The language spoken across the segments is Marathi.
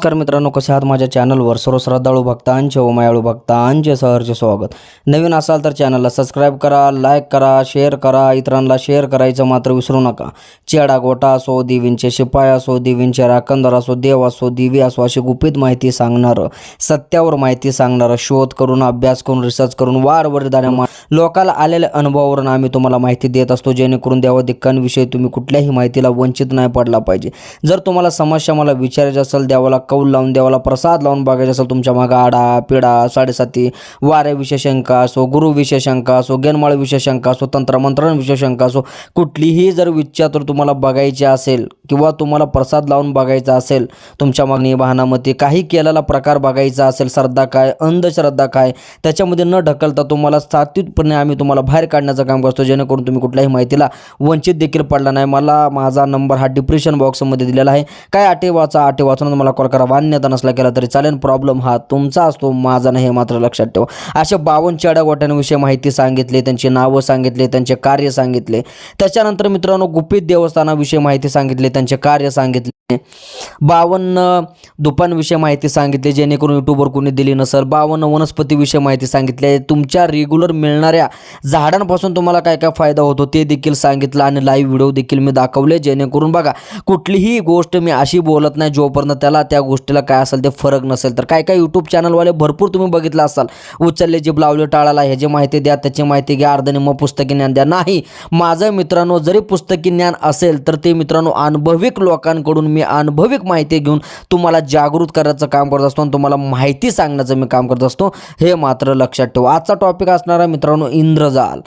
नमस्कार मित्रांनो कसे आहात माझ्या चॅनलवर? सर्व श्रद्धाळू भक्तांचे व मायाळू भक्तांचे सहर्ष स्वागत. नवीन असाल तर चॅनलला सबस्क्राईब करा लाईक करा शेअर करा इतरांना शेअर करायचं मात्र विसरू नका. चेडा गोटा असो देवींचे शिपाय असो देवींचे राखणदार असो देव असो देवी असो अशी गुपित माहिती सांगणारं सत्यावर माहिती सांगणारं शोध करून अभ्यास करून रिसर्च करून वारवर जाण्या लोकाला आलेल्या अनुभवावरून आम्ही तुम्हाला माहिती देत असतो जेणेकरून देवादिक्कांविषयी तुम्ही कुठल्याही माहितीला वंचित नाही पडला पाहिजे. जर तुम्हाला समस्या मला विचारायची असेल देवाला कौल लावून देवाला प्रसाद लावून बघायचा असेल तुमच्या मागं आडा पिढा साडेसाती वाऱ्याविषयी शंका असो गुरु विशेषंक असो गेनमाळ विशेष अंक असो तंत्रमंत्रांविषयी शंका असो कुठलीही जर विच्छा तर तुम्हाला बघायची असेल किंवा तुम्हाला प्रसाद लावून बघायचा असेल तुमच्या मागणी वाहनामध्ये काही केलेला प्रकार बघायचा असेल श्रद्धा काय अंधश्रद्धा काय त्याच्यामध्ये न ढकलता तुम्हाला सात्विकपणे आम्ही तुम्हाला बाहेर काढण्याचं काम करतो जेणेकरून तुम्ही कुठल्याही माहितीला वंचित देखील पडला नाही. मला माझा नंबर हा डिप्रेशन बॉक्समध्ये दिलेला आहे. काय आटे वाचा आटे वाचून मला कॉल करा. मान्यता नसला केला तरी चालेल. प्रॉब्लेम हा तुमचा असतो. माझा नाही हे मात्र लक्षात ठेवा. अशा बावन्न चेड्यागोट्यांविषयी माहिती सांगितली त्यांची नावं सांगितले त्यांचे कार्य सांगितले. त्याच्यानंतर मित्रांनो गुपित देवस्थानाविषयी माहिती सांगितली त्यांचे कार्य सांगितले. बावन्न दुपांविषयी माहिती सांगितली जेणेकरून यूट्यूबवर कोणी दिली नसेल. बावन्न वनस्पतीविषयी माहिती सांगितली आहे. तुमच्या रेग्युलर मिळणाऱ्या झाडांपासून तुम्हाला काय काय फायदा होतो ते देखील सांगितलं आणि लाईव्ह व्हिडिओ देखील मी दाखवले. जेणेकरून बघा कुठलीही गोष्ट मी अशी बोलत नाही जोपर्यंत त्याला त्या गोष्टीला काय असेल ते फरक नसेल. तर काय काय यूट्यूब चॅनलवाले भरपूर तुम्ही बघितलं असाल. उचलले जे लावले टाळाला ह्याची माहिती द्या त्याची माहिती घ्या अर्धने मग पुस्तकी ज्ञान द्या. नाही माझं मित्रांनो जरी पुस्तकी ज्ञान असेल तर ते मित्रांनो अनुभविक लोकांकडून मी अनुभविक माहिती घेऊन तुम्हाला जागृत करायचं काम करत असतो आणि तुम्हाला माहिती सांगण्याचं मी काम करत असतो. हे मात्र लक्षात ठेवा. आजचा टॉपिक असणारा मित्रांनो इंद्रजाल.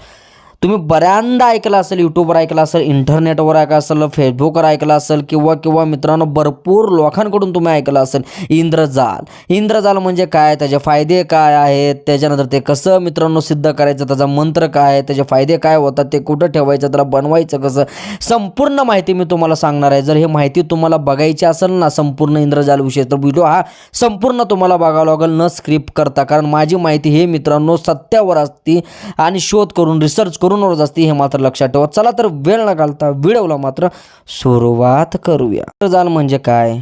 तुम्ही बऱ्यांदा ऐकलं असेल यूट्यूबवर ऐकलं असेल इंटरनेटवर ऐकलं असेल फेसबुकवर ऐकलं असेल किंवा किंवा मित्रांनो भरपूर लोकांकडून तुम्ही ऐकलं असेल इंद्रजाल. इंद्रजाल म्हणजे काय? त्याचे फायदे काय आहेत? त्याच्यानंतर ते कसं मित्रांनो सिद्ध करायचं? त्याचा मंत्र काय आहे? त्याचे फायदे काय होतात? ते कुठं ठेवायचं? त्याला बनवायचं कसं? संपूर्ण माहिती मी तुम्हाला सांगणार आहे. जर ही माहिती तुम्हाला बघायची असेल ना संपूर्ण इंद्रजाल विषय तर व्हिडिओ हा संपूर्ण तुम्हाला बघावा लागेल. न स्क्रिप्ट करता. कारण माझी माहिती हे मित्रांनो सत्यावर असते आणि शोध करून रिसर्च करून करूनच असते हे मात्र लक्षात ठेवा. चला तर वेळ न घालता व्हिडिओला मात्र सुरुवात करूया. जाल म्हणजे काय?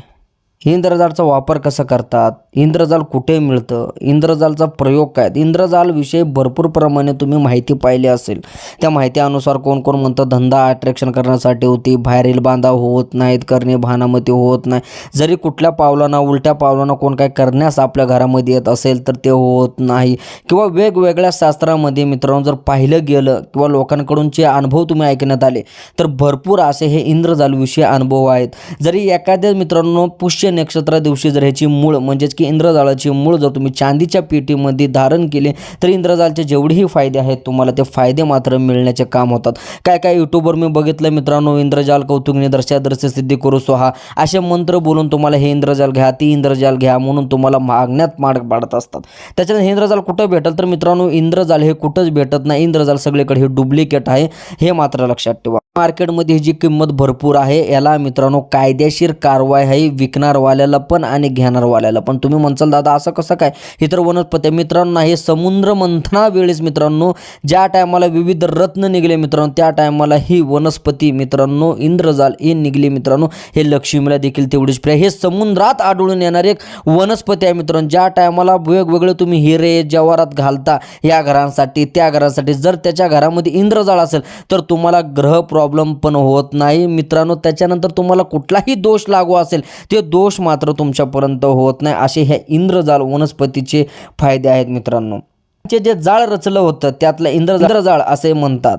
इंद्रजालचा वापर कसा करतात? इंद्रजाल कुठे मिळतं? इंद्रजालचा प्रयोग काय? इंद्रजालविषयी भरपूर प्रमाणे तुम्ही माहिती पाहिली असेल. त्या माहितीनुसार कोण कोण म्हणतं धंदा अट्रॅक्शन करण्यासाठी होती बाहेरील बांधा होत नाहीत करणे भानामध्ये होत नाही. जरी कुठल्या पावलांना उलट्या पावलांना कोण काय करण्यास आपल्या घरामध्ये येत असेल तर ते होत नाही. किंवा वेगवेगळ्या शास्त्रामध्ये मित्रांनो जर पाहिलं गेलं किंवा लोकांकडूनचे अनुभव तुम्ही ऐकण्यात आले तर भरपूर असे हे इंद्रजालविषयी अनुभव आहेत. जरी एखाद्या मित्रांनो पुष्य नक्षत्रा दिवशी जर ह्याची मूळ म्हणजेच की इंद्रजाळाची मूळ जर तुम्ही चांदीच्या पेटीमध्ये धारण केले तर इंद्रजालचे जेवढेही फायदे आहेत तुम्हाला ते फायदे मात्र मिळण्याचे काम होतात. काय काय यूट्यूबवर मी बघितलं मित्रांनो इंद्रजाल कौतुकने दर्शा दर्श सिद्धी करू सोहा असे मंत्र बोलून तुम्हाला हे इंद्रजाल घ्या ती इंद्रजाल घ्या म्हणून तुम्हाला मागण्यात मार्ग पाडत असतात. त्याच्यानंतर हे इंद्रजाल कुठं भेटेल? तर मित्रांनो इंद्रजाल हे कुठंच भेटत नाही इंद्रजाल सगळीकडे हे डुप्लिकेट आहे हे मात्र लक्षात ठेवा. मार्केटमध्ये जी किंमत भरपूर आहे याला मित्रांनो कायदेशीर कारवाई आहे विकणारवाल्याला पण आणि घेणारवाल्याला पण. तुम्ही म्हणसाल दादा असं कसं काय? हे तर वनस्पती आहे. मित्रांनो हे समुद्र मंथना वेळेस मित्रांनो ज्या टायमाला विविध रत्न निघले मित्रांनो त्या टायमाला ही वनस्पती मित्रांनो इंद्रजाल हे निघली मित्रांनो. हे लक्ष्मीला देखील तेवढीच प्रिय हे समुद्रात आढळून येणारे एक वनस्पती आहे मित्रांनो ज्या टायमाला वेगवेगळे तुम्ही हिरे जवारात घालता या घरांसाठी त्या घरांसाठी. जर त्याच्या घरामध्ये इंद्रजाळ असेल तर तुम्हाला ग्रह प्रॉब्लेम पण होत नाही. मित्रांनो त्याच्यानंतर तुम्हाला कुठलाही दोष लागू असेल ते दोष मात्र तुमच्यापर्यंत होत नाही. असे ह्या इंद्रजाल वनस्पतीचे फायदे आहेत मित्रांनो. जे जे जाळ रचलं होतं त्यातलं इंद्र इंद्रजाळ असे म्हणतात.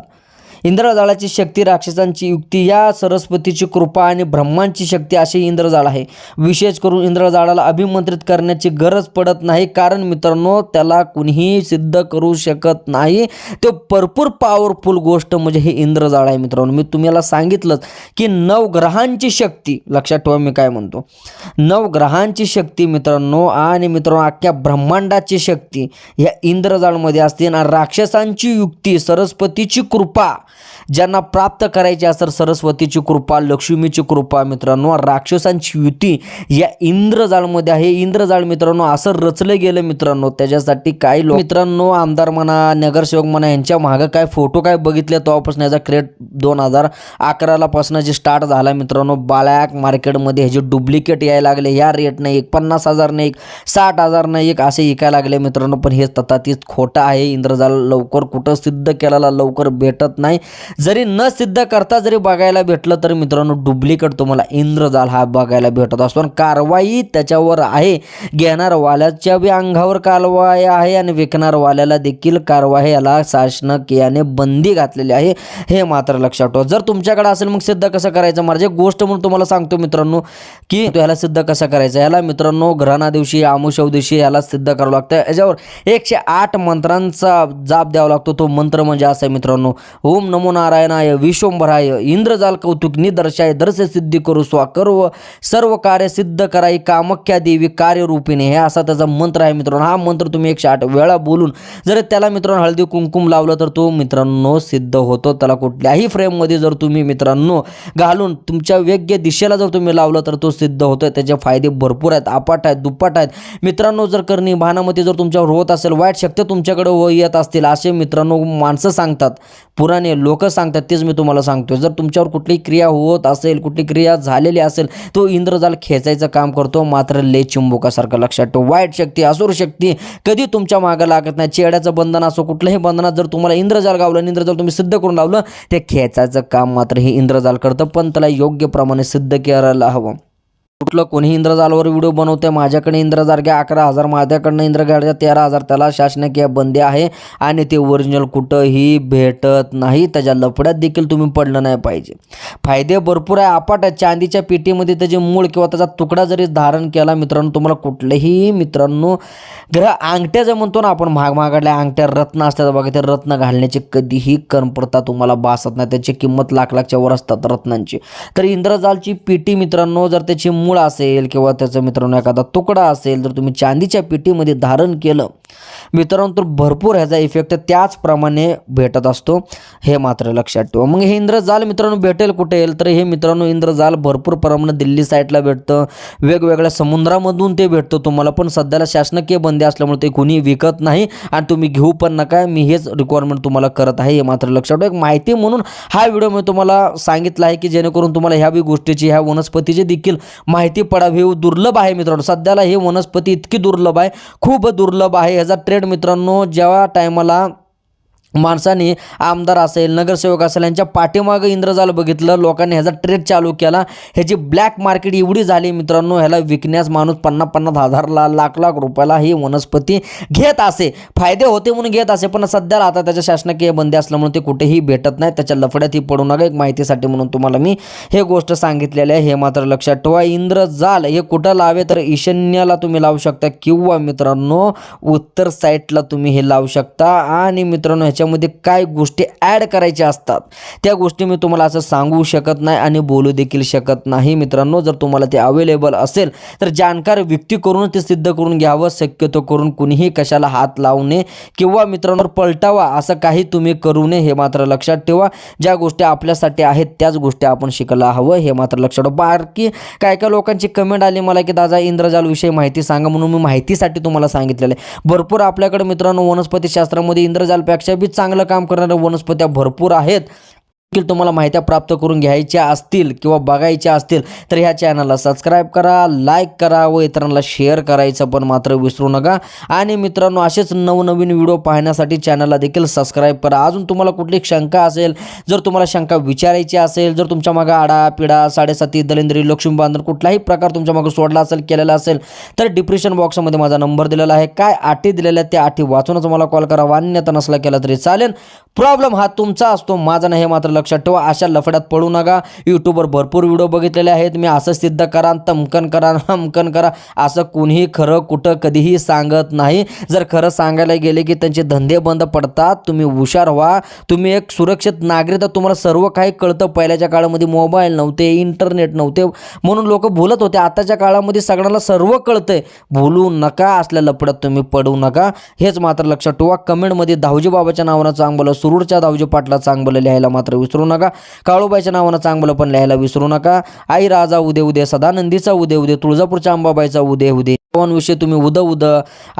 इंद्रजाळाची शक्ती राक्षसांची युक्ती या सरस्वतीची कृपा आणि ब्रह्मांची शक्ती अशी इंद्रजाळ आहे. विशेष करून इंद्रजाळाला अभिमंत्रित करण्याची गरज पडत नाही कारण मित्रांनो त्याला कुणीही सिद्ध करू शकत नाही. ते भरपूर पॉवरफुल गोष्ट म्हणजे हे इंद्रजाळ आहे मित्रांनो. मी तुम्हाला सांगितलंच की नवग्रहांची शक्ती लक्षात ठेवा मी काय म्हणतो. नवग्रहांची शक्ती मित्रांनो आणि मित्रांनो अख्ख्या ब्रह्मांडाची शक्ती ह्या इंद्रजाळमध्ये असते. आणि राक्षसांची युक्ती सरस्वतीची कृपा ज्यांना प्राप्त करायची असेल सरस्वतीची कृपा लक्ष्मीची कृपा मित्रांनो राक्षसांची युती या इंद्रजाळमध्ये आहे. इंद्रजाळ मित्रांनो असं रचलं गेलं मित्रांनो. त्याच्यासाठी काही लोक मित्रांनो आमदार म्हणा नगरसेवक म्हणा यांच्या मागं काय फोटो काय बघितले? तेव्हापासून याचा क्रेट दोन हजार अकराला पासून जे स्टार्ट झाला मित्रांनो. बाळ्याक मार्केटमध्ये ह्याचे डुप्लिकेट यायला लागले या रेट नाही एक पन्नास हजार नाही एक साठ हजार नाही एक असे विकायला लागले मित्रांनो. पण हे तथातीत खोटं आहे. इंद्रजाल लवकर कुठं सिद्ध केलेला लवकर भेटत नाही. जरी न सिद्ध करता जरी बघायला भेटलं तर मित्रांनो डुप्लिकेट तुम्हाला इंद्रजाल हा बघायला भेटत असतो. आणि कारवाई त्याच्यावर आहे. घेणार वाल्याच्या बी अंगावर कारवाई आहे आणि विकणार वाल्याला देखील कारवाई याला शासनकीयाने बंदी घातलेली आहे. हे मात्र लक्षात ठेवा. जर तुमच्याकडे असेल मग सिद्ध कसं करायचं? म्हणजे गोष्ट म्हणून तुम्हाला सांगतो मित्रांनो की तो ह्याला सिद्ध कसं करायचं? ह्याला मित्रांनो ग्रहणा दिवशी आमुषव दिवशी ह्याला सिद्ध करावं लागतं. याच्यावर एकशे आठ मंत्रांचा जाप द्यावा लागतो. तो मंत्र म्हणजे असा आहे मित्रांनो ओम नमो नारायणाय विश्वंभराय इंद्रजाल कौतुक निदर्शाय दर्श सिद्धी करू स्वा कर्व सर्व कार्य सिद्ध कराई कामख्या देवी कार्यरूपिणी. हे असा त्याचा मंत्र आहे मित्रांनो. हा मंत्र तुम्ही एकशे आठ वेळा बोलून जर त्याला मित्रांनो हळदी कुंकुम लावलं तर तो मित्रांनो सिद्ध होतो. त्याला कुठल्याही फ्रेममध्ये जर तुम्ही मित्रांनो घालून तुमच्या योग्य दिशेला जर तुम्ही लावलं तर तो सिद्ध होतो त्याचे फायदे भरपूर आहेत अपाट आहेत दुप्पट आहेत. मित्रांनो जर करणी भानामध्ये जर तुमच्यावर होत असेल वाईट शक्ती तुमच्याकडे व येत असतील असे मित्रांनो माणसं सांगतात. पुराणे लोक सांगतात तेच मी तुम्हाला सांगतो जर तुमच्यावर कुठली क्रिया होत असेल कुठली क्रिया झालेली असेल तो इंद्रजाल खेचायचं काम करतो मात्र ले चिंबुकासारखं लक्षात ठेव. वाईट शक्ती असुर शक्ती कधी तुमच्या मागं लागत नाही. चेड्याचं बंधन असो कुठल्याही बंधनात जर तुम्हाला इंद्रजाल गावलं आणि इंद्रजाल तुम्ही सिद्ध करून लावलं ते खेचायचं काम मात्र हे इंद्रजाल करतं पण त्याला योग्य प्रमाणे सिद्ध करायला हवं. कुठलं कोणी इंद्रजालवर व्हिडिओ बनवते माझ्याकडे इंद्रजारख्या अकरा हजार माझ्याकडनं इंद्रगाडच्या तेरा हजार त्याला शासनाकीय बंदी आहे आणि ते ओरिजिनल कुठंही भेटत नाही. त्याच्या लफड्यात देखील तुम्ही पडलं नाही पाहिजे. फायदे भरपूर आहे. अपाट चांदीच्या पेटीमध्ये त्याचे मूळ किंवा त्याचा तुकडा जरी धारण केला मित्रांनो तुम्हाला कुठलेही मित्रांनो ग्रह अंगठ्या ज्या म्हणतो ना आपण महाग महागडल्या अंगठ्या रत्न असतात बघा ते रत्न घालण्याची कधीही कमतरता तुम्हाला भासत नाही. त्याची किंमत लाख लाखच्या वर असतात रत्नांची. तर इंद्रजालची पेटी मित्रांनो जर त्याची मूळ असेल किंवा त्याचं मित्रांनो एखादा तुकडा असेल जर तुम्ही चांदीच्या पिठीमध्ये धारण केलं मित्रांनो तर भरपूर ह्याचा इफेक्ट त्याचप्रमाणे भेटत असतो. हे मात्र लक्षात ठेवा. मग हे इंद्रजाल मित्रांनो भेटेल कुठे? येईल तर हे मित्रांनो इंद्रजाल भरपूर प्रमाणात दिल्ली साईडला भेटतं. वेगवेगळ्या समुद्रामधून ते भेटतं. तुम्हाला पण सध्याला शासनाकीय बंदी असल्यामुळे ते कुणी विकत नाही आणि तुम्ही घेऊ पण नका. मी हेच रिक्वायरमेंट तुम्हाला करत आहे हे मात्र लक्षात ठेवा. एक माहिती म्हणून हा व्हिडिओ मी तुम्हाला सांगितला आहे की जेणेकरून तुम्हाला ह्या बी गोष्टीची ह्या वनस्पतीची देखील माहिती माहिती पडावी दुर्लभ आहे मित्रांनो. सध्याला ही वनस्पती इतकी दुर्लभ आहे खूप दुर्लभ आहे. ह्याचा ट्रेड मित्रांनो जेव्हा टायमाला माणसाने आमदार असेल नगरसेवक असेल यांच्या पाठीमागं इंद्रजाल बघितलं लोकांनी ह्याचा ट्रेड चालू केला. ह्याची ब्लॅक मार्केट एवढी झाली मित्रांनो ह्याला विकण्यास माणूस पन्नास पन्नास हजारला लाख लाख रुपयाला ही वनस्पती घेत असे. फायदे होते म्हणून घेत असे पण सध्याला आता त्याच्या शासनाकीय बंदी असल्यामुळे ते कुठेही भेटत नाही त्याच्या लफड्यात ही पडू नका. एक माहितीसाठी म्हणून तुम्हाला मी हे गोष्ट सांगितलेली आहे हे मात्र लक्षात ठेवा. इंद्रजाल हे कुठं लावे तर ईशान्याला तुम्ही लावू शकता किंवा मित्रांनो उत्तर साईडला तुम्ही हे लावू शकता. आणि मित्रांनो ह्याच्या त्याच्यामध्ये काय गोष्टी ॲड करायच्या असतात? त्या गोष्टी मी तुम्हाला असं सांगू शकत नाही आणि बोलू देखील शकत नाही मित्रांनो. जर तुम्हाला ते अवेलेबल असेल तर जाणकार व्यक्ती करून ते सिद्ध करून घ्यावं. शक्यतो करून कुणीही कशाला हात लावू नये किंवा मित्रांवर पलटावा. असं काही तुम्ही करू नये हे मात्र लक्षात ठेवा. ज्या गोष्टी आपल्यासाठी आहेत त्याच गोष्टी आपण शिकायला हवं हे मात्र लक्षात ठेवा. बारकी काय काय लोकांची कमेंट आली मला की दादा इंद्रजालविषयी माहिती सांगा म्हणून मी माहितीसाठी तुम्हाला सांगितलेलं आहे. भरपूर आपल्याकडे मित्रांनो वनस्पतीशास्त्रामध्ये इंद्रजालपेक्षा बी चांगलं काम करणाऱ्या वनस्पत्या भरपूर आहेत. देखील तुम्हाला माहित्या प्राप्त करून घ्यायच्या असतील किंवा बघायच्या असतील तर ह्या चॅनलला सबस्क्राईब करा लाईक करा व इतरांना शेअर करायचं पण मात्र विसरू नका. आणि मित्रांनो असेच नवनवीन व्हिडिओ पाहण्यासाठी चॅनलला देखील सबस्क्राईब करा. अजून तुम्हाला कुठली शंका असेल जर तुम्हाला शंका विचारायची असेल जर तुमच्या मागं आडा पिडा साडेसाती दलिंद्री लक्ष्मी बांधण कुठलाही प्रकार तुमच्या मागं सोडला असेल केलेला असेल तर डिप्रेशन बॉक्समध्ये माझा नंबर दिलेला आहे. काय अटी दिलेल्या त्या अटी वाचूनच मला कॉल करा. वान्यता नसला केला तरी चालेल. प्रॉब्लेम हा तुमचा असतो माझा नाही हे मात्र लक्षात ठेवा अशा लफड्यात पडू नका. यूट्यूबवर भरपूर व्हिडिओ बघितलेले आहेत. मी असं सिद्ध करा तमकन करा हमकन करा असं कोणीही खरं कुठं कधीही सांगत नाही. जर खरं सांगायला गेले की त्यांचे धंदे बंद पडतात तुम्ही हुशार व्हा. तुम्ही एक सुरक्षित नागरिक तुम्हाला सर्व काही कळतं. पहिल्याच्या काळामध्ये मोबाईल नव्हते इंटरनेट नव्हते. म्हणून लोक बोलत होते. आताच्या काळामध्ये सगळ्यांना सर्व कळतंय. भुलू नका असल्या लफड्यात तुम्ही पडू नका. हेच मात्र लक्षात ठेवा. कमेंटमध्ये दावजी बाबाच्या नावानं चांगलं बोला सुरूरच्या दावजी पाटला चांगलं लिहायला मात्र विसरू विसरू नका. काळूबाईच्या नावानं चांगलं पण लिहायला विसरू नका. आई राजा उदे उदे सदानंदीचा उदे उदे तुळजापूरच्या अंबाबाईचा उदे उदे. विषय तुम्ही उद उद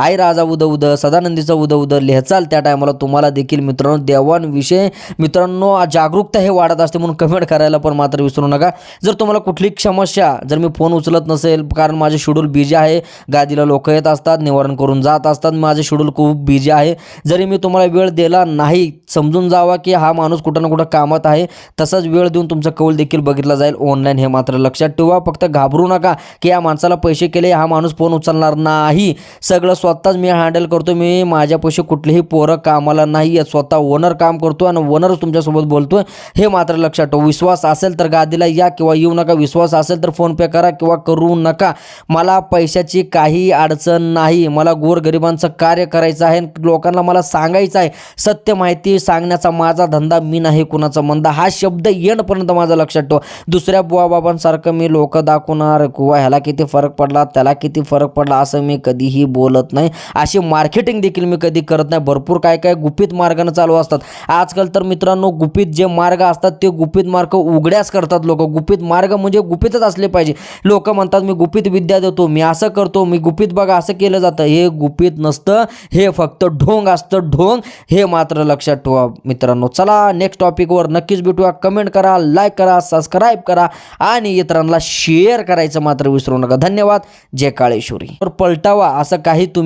आई राजा उद उद सदानंदीचा उद उद लिहचाल त्या टायमाला तुम्हाला देखील मित्रांनो देवांविषयी मित्रांनो जागरूकता हे वाढत असते म्हणून कमेंट करायला पण मात्र विसरू नका. जर तुम्हाला कुठली समस्या जर मी फोन उचलत नसेल कारण माझे शेड्यूल बिजी आहे गादीला लोक येत असतात निवारण करून जात असतात माझे शेड्यूल खूप बिजी आहे. जरी मी तुम्हाला वेळ दिला नाही समजून जावा की हा माणूस कुठं ना कुठं कामात आहे तसाच वेळ देऊन तुमचा कौल देखील बघितला जाईल. ऑनलाईन हे मात्र लक्षात ठेवा. फक्त घाबरू नका की या माणसाला पैसे केले हा माणूस फोन उचलणार नाही. सगळं स्वतःच मी हँडल करतो. मी माझ्यापाशी कुठलीही पोरं कामाला नाही आहेत. स्वतः ओनर काम करतो आणि ओनरच तुमच्यासोबत बोलतो हे मात्र लक्षात ठेव. विश्वास असेल तर गादीला या किंवा येऊ नका. विश्वास असेल तर फोनपे करा किंवा करू नका. मला पैशाची काही अडचण नाही. मला गोरगरिबांचं कार्य करायचं आहे. लोकांना मला सांगायचं आहे. सत्य माहिती सांगण्याचा माझा धंदा मी नाही कुणाचा मंदा. हा शब्द येणपर्यंत माझं लक्षात ठेवा. दुसऱ्या बुवाबाबांसारखं मी लोक दाखवणार किंवा ह्याला किती फरक पडला त्याला किती फरक पडला असं मी कधीही बोलत नाही. अशी मार्केटिंग देखील मी कधी करत नाही. भरपूर काय काय गुपित मार्गानं चालू असतात. आजकाल तर मित्रांनो गुपित जे मार्ग असतात ते गुपित मार्ग उघड्याच करतात लोक. गुपित मार्ग म्हणजे गुपितच असले पाहिजे. लोक म्हणतात मी गुपित विद्या देतो मी असं करतो मी गुपित बघा असं केलं जातं. हे गुपित नसतं. हे फक्त ढोंग असतं. ढोंग हे मात्र लक्षात ठेवा मित्रांनो. चला नेक्स्ट टॉपिकवर नक्कीच भेटूया. कमेंट करा लाईक करा सबस्क्राईब करा आणि इतरांना शेअर करायचं मात्र विसरू नका. धन्यवाद. जय काळेश्वरी. तर पलटावा असं काही तुम्ही